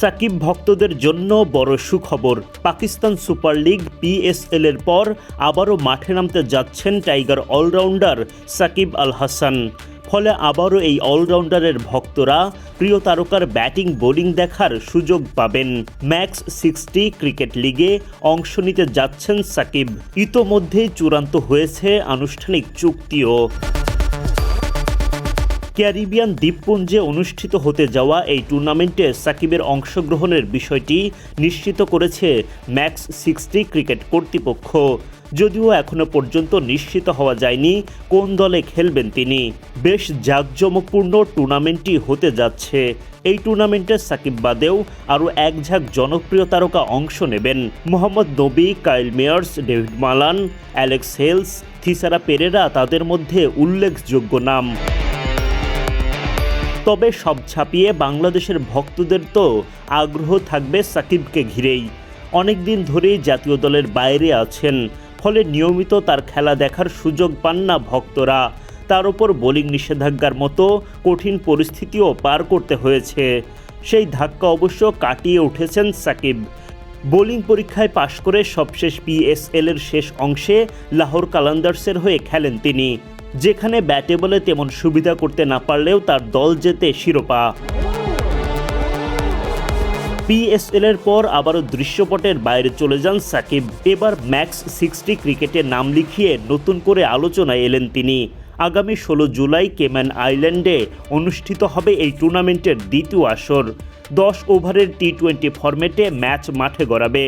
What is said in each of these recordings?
সাকিব ভক্তদের জন্য বড় সুখবর। পাকিস্তান সুপার লিগ পিএসএল এর পর আবারও মাঠে নামতে যাচ্ছেন টাইগার অলরাউন্ডার সাকিব আল হাসান। ফলে আবারও এই অলরাউন্ডারের ভক্তরা প্রিয় তারকার ব্যাটিং, বোলিং দেখার সুযোগ পাবেন। ম্যাক্স সিক্সটি ক্রিকেট লিগে অংশ নিতে যাচ্ছেন সাকিব। ইতোমধ্যেই চূড়ান্ত হয়েছে আনুষ্ঠানিক চুক্তিও। ক্যারিবিয়ান দ্বীপপুঞ্জে অনুষ্ঠিত হতে যাওয়া এই টুর্নামেন্টে সাকিবের অংশগ্রহণের বিষয়টি নিশ্চিত করেছে ম্যাক্স সিক্সটি ক্রিকেট কর্তৃপক্ষ। যদিও এখনও পর্যন্ত নিশ্চিত হওয়া যায়নি কোন দলে খেলবেন তিনি। বেশ জাঁকজমকপূর্ণ টুর্নামেন্টটি হতে যাচ্ছে। এই টুর্নামেন্টে সাকিব বাদেও আরও এক ঝাঁক জনপ্রিয় তারকা অংশ নেবেন Mohammad Nabi, Kyle Mayers, David Malan, Alex Hales, Thisara Perera তাদের মধ্যে উল্লেখযোগ্য নাম। তবে সব ছাপিয়ে বাংলাদেশের ভক্তদের তো আগ্রহ থাকবে সাকিবকে ঘিরেই। অনেক দিন ধরেই জাতীয় দলের বাইরে আছেন, ফলে নিয়মিত তার খেলা দেখার সুযোগ পান না ভক্তরা। তার উপর বোলিং নিষেধাজ্ঞার মতো কঠিন পরিস্থিতিও পার করতে হয়েছে। সেই ধাক্কা অবশ্য কাটিয়ে উঠেছেন সাকিব। বোলিং পরীক্ষায় পাশ করে সবশেষ পিএসএল এর শেষ অংশে লাহোর কালান্দার্সের হয়ে খেলেন তিনি। যেখানে ব্যাটে বলে তেমন সুবিধা করতে না পারলেও তার দল জেতে শিরোপা। পিএসএল এর পর আবারও দৃশ্যপটের বাইরে চলে যান সাকিব। এবার ম্যাক্স সিক্সটি ক্রিকেটে নাম লিখিয়ে নতুন করে আলোচনায় এলেন তিনি। আগামী ষোলো জুলাই কেম্যান আইল্যান্ডে অনুষ্ঠিত হবে এই টুর্নামেন্টের দ্বিতীয় আসর। দশ ওভারের টি টোয়েন্টি ফরম্যাটে ম্যাচ মাঠে গড়াবে।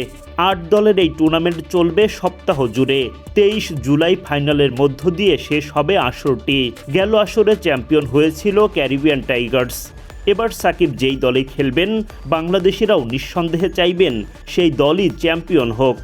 আট দলের এই টুর্নামেন্ট চলবে সপ্তাহ জুড়ে। তেইশ জুলাই ফাইনালের মধ্য দিয়ে শেষ হবে আসরটি। গেল আসরে চ্যাম্পিয়ন হয়েছিল ক্যারিবিয়ান টাইগার্স। এবার সাকিব যেই দলে খেলবেন, বাংলাদেশিরাও নিঃসন্দেহে চাইবেন সেই দলই চ্যাম্পিয়ন হোক।